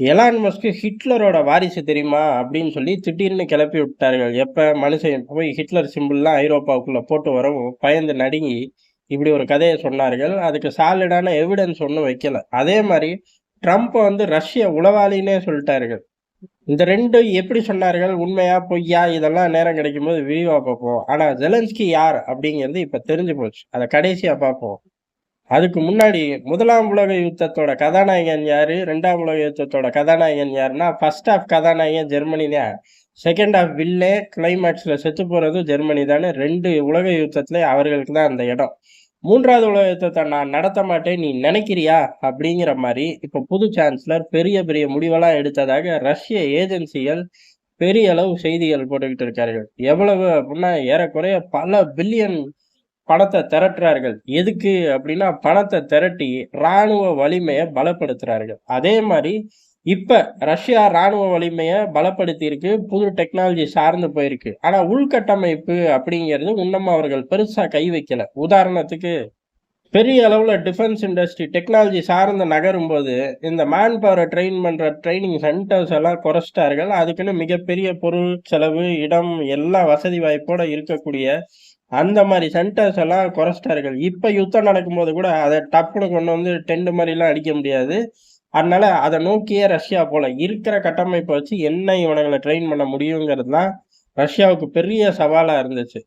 Elon Musk ஹிட்லரோட வாரிசு தெரியுமா? அப்படின்னு சொல்லி திடீர்னு கிளப்பி விட்டார்கள். எப்போ மனுஷன் போய் ஹிட்லர் சிம்பிள்லாம் ஐரோப்பாவுக்குள்ளே போட்டு வரவும் பயந்து நடுங்கி இப்படி ஒரு கதையை சொன்னார்கள். அதுக்கு சாலிடான எவிடன்ஸ் ஒன்றும் வைக்கல. அதே மாதிரி ட்ரம்ப் வந்து ரஷ்ய உளவாளின்னே சொல்லிட்டார்கள். இந்த ரெண்டு எப்படி சொன்னார்கள்? உண்மையா பொய்யா? இதெல்லாம் நேரம் கிடைக்கும் போது விரிவாக பார்ப்போம். ஆனா ஜெலன்ஸ்கி யார் அப்படிங்கிறது இப்ப தெரிஞ்சு போச்சு. அதை கடைசியா பார்ப்போம். அதுக்கு முன்னாடி முதலாம் உலக யுத்தத்தோட கதாநாயகன் யாரு? ரெண்டாம் உலக யுத்தத்தோட கதாநாயகன் யாருன்னா ஃபர்ஸ்ட் ஆஃப் கதாநாயகன் ஜெர்மனி தான். செகண்ட் ஆஃப் வில்லே கிளைமேக்ஸ்ல செத்து போறது ஜெர்மனி தானே. ரெண்டு உலக யுத்தத்துல அவர்களுக்கு தான் அந்த இடம். மூன்றாவது உலக யுத்தத்தை நான் நடத்த மாட்டேன் நீ நினைக்கிறியா? அப்படிங்கிற மாதிரி இப்போ புது சான்சலர் பெரிய பெரிய முடிவெல்லாம் எடுத்ததாக ரஷ்ய ஏஜென்சிகள் பெரிய அளவு செய்திகள் போட்டுக்கிட்டு இருக்கார்கள். எவ்வளவு அப்படின்னா ஏறக்குறைய பல பில்லியன் பணத்தை திரட்டுறார்கள். எதுக்கு அப்படின்னா பணத்தை திரட்டி இராணுவ வலிமையை பலப்படுத்துறார்கள். அதே மாதிரி இப்ப ரஷ்யா ராணுவ வலிமையை பலப்படுத்தி இருக்கு புது டெக்னாலஜி சார்ந்து போயிருக்கு. ஆனா உள்கட்டமைப்பு அப்படிங்கிறது இன்னமும் அவர்கள் பெருசா கை வைக்கல. உதாரணத்துக்கு பெரிய அளவுல டிஃபென்ஸ் இண்டஸ்ட்ரி டெக்னாலஜி சார்ந்து நகரும் போது இந்த மேன் பவரை ட்ரெயின் பண்ற ட்ரைனிங் சென்டர்ஸ் எல்லாம் குறைச்சிட்டார்கள். அதுக்குன்னு மிகப்பெரிய பொருள் செலவு இடம் எல்லா வசதி வாய்ப்போட இருக்கக்கூடிய அந்த மாதிரி சென்டர்ஸ் எல்லாம் குறைச்சிட்டார்கள். இப்போ யுத்தம் நடக்கும்போது கூட அதை டப்புனு கொண்டு வந்து டென்ட் மாதிரிலாம் அடிக்க முடியாது. அதனால அதை நோக்கியே ரஷ்யா போல இருக்கிற கட்டமைப்பை வச்சு என்ன இவனுங்களை ட்ரெயின் பண்ண முடியுங்கிறது தான் ரஷ்யாவுக்கு பெரிய சவாலாக இருந்துச்சு.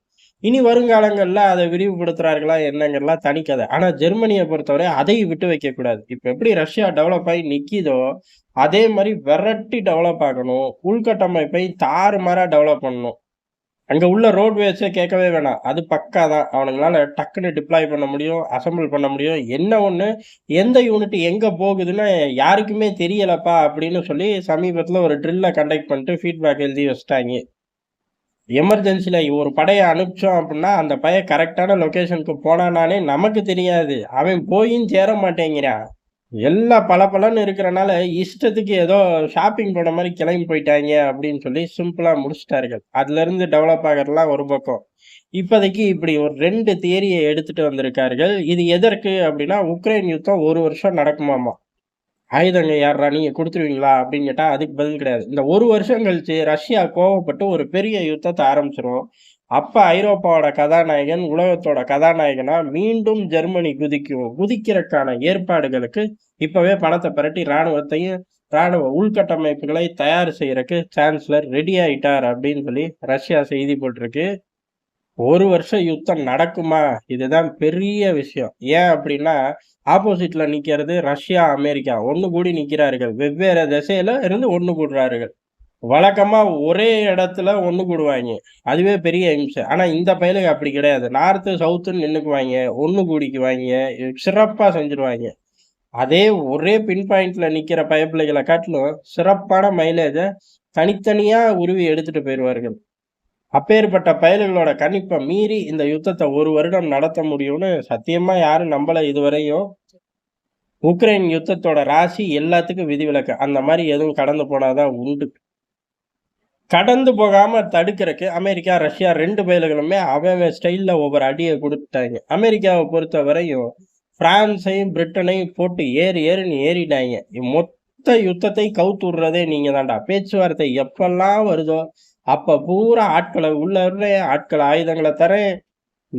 இனி வருங்காலங்களில் அதை விரிவுபடுத்துறார்களா என்னங்கிறலாம் தனிக்கதை. ஆனால் ஜெர்மனியை பொறுத்தவரை அதை விட்டு வைக்கக்கூடாது இப்போ எப்படி ரஷ்யா டெவலப் ஆகி நிற்கிதோ அதே மாதிரி விரட்டி டெவலப் ஆகணும். உள்கட்டமைப்பை தாறுமாறாக டெவலப் பண்ணணும். அங்கே உள்ள ரோட்வேஸே கேட்கவே வேணாம். அது பக்கா தான் அவனுங்களால டக்குன்னு டிப்ளாய் பண்ண முடியும் அசம்பிள் பண்ண முடியும். என்ன ஒன்று எந்த யூனிட் எங்கே போகுதுன்னு யாருக்குமே தெரியலப்பா அப்படின்னு சொல்லி சமீபத்தில் ஒரு ட்ரில்லை கண்டக்ட் பண்ணிட்டு ஃபீட்பேக் எழுதி வச்சிட்டாங்க. எமர்ஜென்சியில் ஒரு படையை அனுப்பிச்சோம் அப்படின்னா அந்த பையன் கரெக்டான லொக்கேஷனுக்கு போனானானே நமக்கு தெரியாது. அவன் போயும் சேர மாட்டேங்கிறான். எல்லாம் பளபளன்னு இருக்கிறனால இஷ்டத்துக்கு ஏதோ ஷாப்பிங் போன மாதிரி கிளம்பி போயிட்டாங்க அப்படின்னு சொல்லி சிம்பிளாக முடிச்சிட்டார்கள். அதுலேருந்து டெவலப் ஆகிறதுலாம் ஒரு பக்கம். இப்போதைக்கு இப்படி ஒரு ரெண்டு தியரியை எடுத்துட்டு வந்திருக்கார்கள். இது எதற்கு அப்படின்னா உக்ரைன் யுத்தம் ஒரு வருஷம் நடக்குமாமா? ஆயுதங்க யாரா நீங்கள் கொடுத்துருவீங்களா? அப்படின்னு கேட்டால் அதுக்கு பதில் கிடையாது. இந்த ஒரு வருஷம் கழிச்சு ரஷ்யா கோவப்பட்டு ஒரு பெரிய யுத்தத்தை ஆரம்பிச்சிடும் அப்ப ஐரோப்பாவோட கதாநாயகன் உலகத்தோட கதாநாயகனா மீண்டும் ஜெர்மனி குதிக்கும் குதிக்கிறதுக்கான ஏற்பாடுகளுக்கு இப்பவே பணத்தை பரட்டி இராணுவத்தையும் இராணுவ உள்கட்டமைப்புகளை தயார் செய்யறதுக்கு சான்சலர் ரெடி ஆயிட்டார் அப்படின்னு சொல்லி ரஷ்யா செய்தி போட்டிருக்கு. ஒரு வருஷம் யுத்தம் நடக்குமா? இதுதான் பெரிய விஷயம். ஏன் அப்படின்னா ஆப்போசிட்ல நிக்கிறது ரஷ்யா அமெரிக்கா. ஒன்று கூடி நிக்கிறார்கள். வெவ்வேறு திசையில இருந்து ஒன்று கூடுறார்கள். வழக்கமாக ஒரே இடத்துல ஒன்று கூடுவாங்க. அதுவே பெரிய இம்சை ஆனால் இந்த பயலுக்கு அப்படி கிடையாது. நார்த்து சவுத்துன்னு நின்றுக்குவாங்க ஒன்று கூடிக்குவாங்க. சிறப்பாக செஞ்சுருவாங்க. அதே ஒரே பின் பாயிண்ட்ல நிற்கிற பயப்பிள்ளைகளை காட்டிலும் சிறப்பான மைலேஜை தனித்தனியாக உருவி எடுத்துட்டு போயிடுவார்கள் அப்பேற்பட்ட பயல்களோட கணிப்பை மீறி இந்த யுத்தத்தை ஒரு வருடம் நடத்த முடியும்னு சத்தியமா யாரும் நம்பலை இதுவரையும். உக்ரைன் யுத்தத்தோட ராசி எல்லாத்துக்கும் விதிவிலக்கு. அந்த மாதிரி எதுவும் கடந்து போனாதான் உண்டு. கடந்து போகாமல் தடுக்கிறக்கு அமெரிக்கா ரஷ்யா ரெண்டு பயில்களுமே அவன் ஸ்டைலில் ஒவ்வொரு அடியை கொடுத்துட்டாங்க. அமெரிக்காவை பொறுத்த வரையும் பிரான்ஸையும் பிரிட்டனையும் போட்டு ஏறி ஏறின்னு ஏறிட்டாங்க. மொத்த யுத்தத்தை கவுத்து விடுறதே நீங்கள் தான்டா பேச்சுவார்த்தை எப்பெல்லாம் வருதோ அப்போ பூரா ஆட்களை உள்ள ஆட்களை ஆயுதங்களை தரேன்.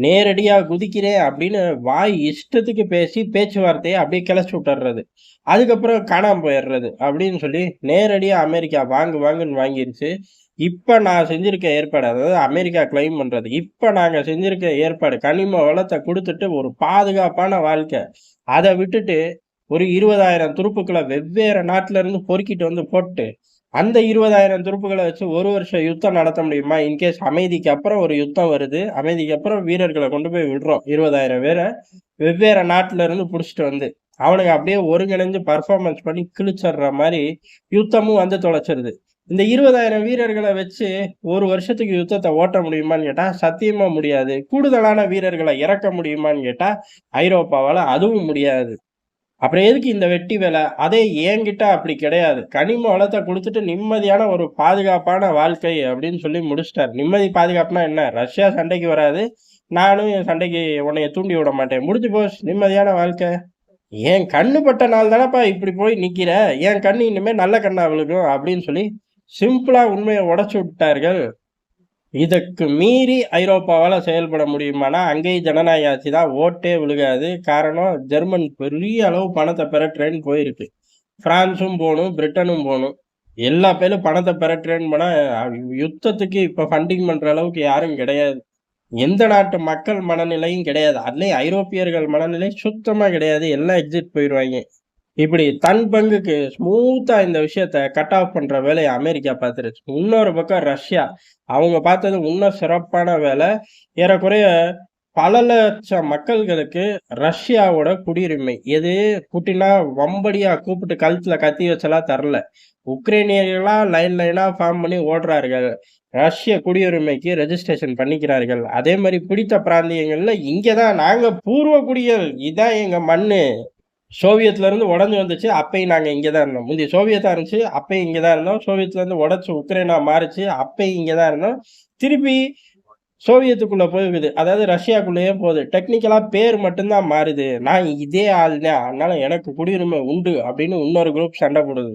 நேரடியாக குதிக்கிறேன் அப்படின்னு வாய் இஷ்டத்துக்கு பேசி பேச்சுவார்த்தையை அப்படியே கிளச்சி விட்டுறது அதுக்கப்புறம் காணாமல் போயிடுறது அப்படின்னு சொல்லி நேரடியாக அமெரிக்கா வாங்கு வாங்குன்னு வாங்கிருச்சு. இப்போ நான் செஞ்சிருக்க ஏற்பாடு அதாவது அமெரிக்கா கிளைம் பண்ணுறது இப்போ நாங்கள் செஞ்சிருக்க ஏற்பாடு கனிம வளத்தை கொடுத்துட்டு ஒரு பாதுகாப்பான வாழ்க்கை. அதை விட்டுட்டு ஒரு இருபதாயிரம் துருப்புக்களை வெவ்வேறு நாட்டிலேருந்து பொறுக்கிட்டு வந்து போட்டு அந்த இருபதாயிரம் துருப்புகளை வச்சு ஒரு வருஷம் யுத்தம் நடத்த முடியுமா? இன்கேஸ் அமைதிக்கு அப்புறம் ஒரு யுத்தம் வருது அமைதிக்கு அப்புறம் வீரர்களை கொண்டு போய் விடுறோம். இருபதாயிரம் பேரை வெவ்வேறு நாட்டில இருந்து புடிச்சிட்டு வந்து அவனுங்க அப்படியே ஒருங்கிணைஞ்சு பர்ஃபார்மன்ஸ் பண்ணி கிழிச்சிடுற மாதிரி யுத்தமும் வந்து தொலைச்சிருது. இந்த இருபதாயிரம் வீரர்களை வச்சு ஒரு வருஷத்துக்கு யுத்தத்தை ஓட்ட முடியுமான்னு கேட்டா சத்தியமா முடியாது. கூடுதலான வீரர்களை இறக்க முடியுமான்னு கேட்டா ஐரோப்பாவால அதுவும் முடியாது. அப்புறம் எதுக்கு இந்த வெட்டி வேலை? அதே என்கிட்ட அப்படி கிடையாது. கனிம வளத்தை கொடுத்துட்டு நிம்மதியான ஒரு பாதுகாப்பான வாழ்க்கை அப்படின்னு சொல்லி முடிச்சிட்டார். நிம்மதி பாதுகாப்புனா என்ன? ரஷ்யா சண்டைக்கு வராது. நானும் என் சண்டைக்கு உன்னைய தூண்டி விட மாட்டேன். முடிஞ்சு போஸ் நிம்மதியான வாழ்க்கை. என் கண்ணு பட்ட நாள் தானேப்பா இப்படி போய் நிற்கிற என் கண்ணு இனிமேல் நல்ல கண்ணாக விழுகும் அப்படின்னு சொல்லி சிம்பிளாக உண்மையை உடைச்சு விட்டார்கள். இதற்கு மீறி ஐரோப்பாவால் செயல்பட முடியுமானா அங்கேயும் ஜனநாயக ஆட்சி தான் ஓட்டே விழுகாது. காரணம் ஜெர்மன் பெரிய அளவு பணத்தை பெற ட்ரெயின் போயிருக்கு. பிரான்ஸும் போகணும் பிரிட்டனும் போகணும். எல்லா பேரும் பணத்தை பெற ட்ரெயின் போனா யுத்தத்துக்கு இப்போ ஃபண்டிங் பண்ணுற அளவுக்கு யாரும் கிடையாது. எந்த நாட்டு மக்கள் மனநிலையும் கிடையாது. அதுலேயும் ஐரோப்பியர்கள் மனநிலை சுத்தமாக கிடையாது. எல்லாம் எக்ஸிட் போயிடுவாங்க இப்படி தன் பங்குக்கு ஸ்மூத்தா இந்த விஷயத்த கட் ஆஃப் பண்ற வேலையை அமெரிக்கா பார்த்துருச்சு. இன்னொரு பக்கம் ரஷ்யா. அவங்க பார்த்தது இன்னும் சிறப்பான வேலை. ஏறக்குறைய பல லட்சம் மக்கள்களுக்கு ரஷ்யாவோட குடியுரிமை. எது? புட்டினா வம்படியா கூப்பிட்டு கழுத்துல கத்தி வச்செல்லாம் தரல. உக்ரைனியர்களா லைன் லைனா ஃபார்ம் பண்ணி ஓடுறார்கள். ரஷ்ய குடியுரிமைக்கு ரெஜிஸ்ட்ரேஷன் பண்ணிக்கிறார்கள். அதே மாதிரி பிடித்த பிராந்தியங்கள்ல இங்கதான் நாங்க பூர்வ குடிகள். இதான் எங்க மண்ணு. சோவியத்ல இருந்து உடஞ்சு வந்துச்சு அப்பயும் நாங்க இங்கதான் இருந்தோம். முந்தைய சோவியத்தா இருந்துச்சு அப்பயும் இங்கதான் இருந்தோம். சோவியத்ல இருந்து உடைச்சு உக்ரைனா மாறிச்சு அப்பயும் இங்கதான் இருந்தோம். திருப்பி சோவியத்துக்குள்ள போகுது. அதாவது ரஷ்யாக்குள்ளேயே போகுது. டெக்னிக்கலா பேர் மட்டும்தான் மாறுது. நான் இதே ஆள்னே அதனால எனக்கு குடியுரிமை உண்டு அப்படின்னு இன்னொரு குரூப் சண்டை போடுது.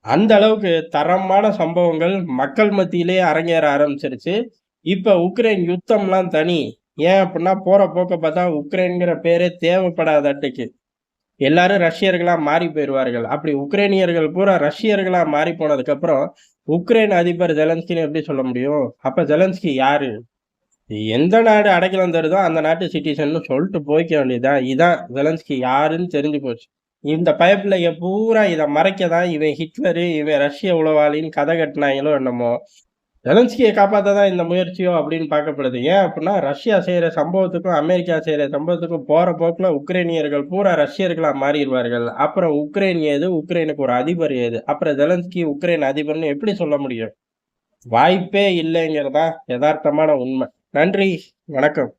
அந்த அளவுக்கு தரமான சம்பவங்கள் மக்கள் மத்தியிலே அரங்கேற ஆரம்பிச்சிருச்சு. இப்ப உக்ரைன் யுத்தம்லாம் தனி. ஏன் அப்படின்னா போற போக்க பார்த்தா உக்ரைன்கிற பேரே தேவைப்படாதட்டுக்கு எல்லாரும் ரஷ்யர்களா மாறி போயிடுவார்கள். அப்படி உக்ரைனியர்கள் பூரா ரஷ்யர்களாக மாறி போனதுக்கப்புறம் உக்ரைன் அதிபர் ஜெலன்ஸ்கின்னு எப்படி சொல்ல முடியும்? அப்போ ஜெலன்ஸ்கி யாரு? எந்த நாடு அடைக்கலம் தருதோ அந்த நாட்டு சிட்டிசன் சொல்லிட்டு போய்க்க வேண்டியதுதான். இதான் ஜெலன்ஸ்கி யாருன்னு தெரிஞ்சு போச்சு. இந்த பயப்பிள்ளைய பூரா இதை மறைக்க தான் இவன் ஹிட்லரு இவன் ரஷ்ய உளவாளின்னு கதை கட்டினாங்களோ என்னமோ. ஜெலன்ஸ்கியை காப்பாற்ற தான் இந்த முயற்சியோ அப்படின்னு பார்க்கப்படுது ஏன் அப்படின்னா ரஷ்யா செய்கிற சம்பவத்துக்கும் அமெரிக்கா செய்கிற சம்பவத்துக்கும் போகிற போக்கில் உக்ரைனியர்கள் பூரா ரஷ்யர்களாக மாறிடுவார்கள். அப்புறம் உக்ரைன் ஏது? உக்ரைனுக்கு ஒரு அதிபர் ஏது? அப்புறம் ஜெலன்ஸ்கி உக்ரைன் அதிபர்னு எப்படி சொல்ல முடியும்? வாய்ப்பே இல்லைங்கிறதா யதார்த்தமான உண்மை. நன்றி. வணக்கம்.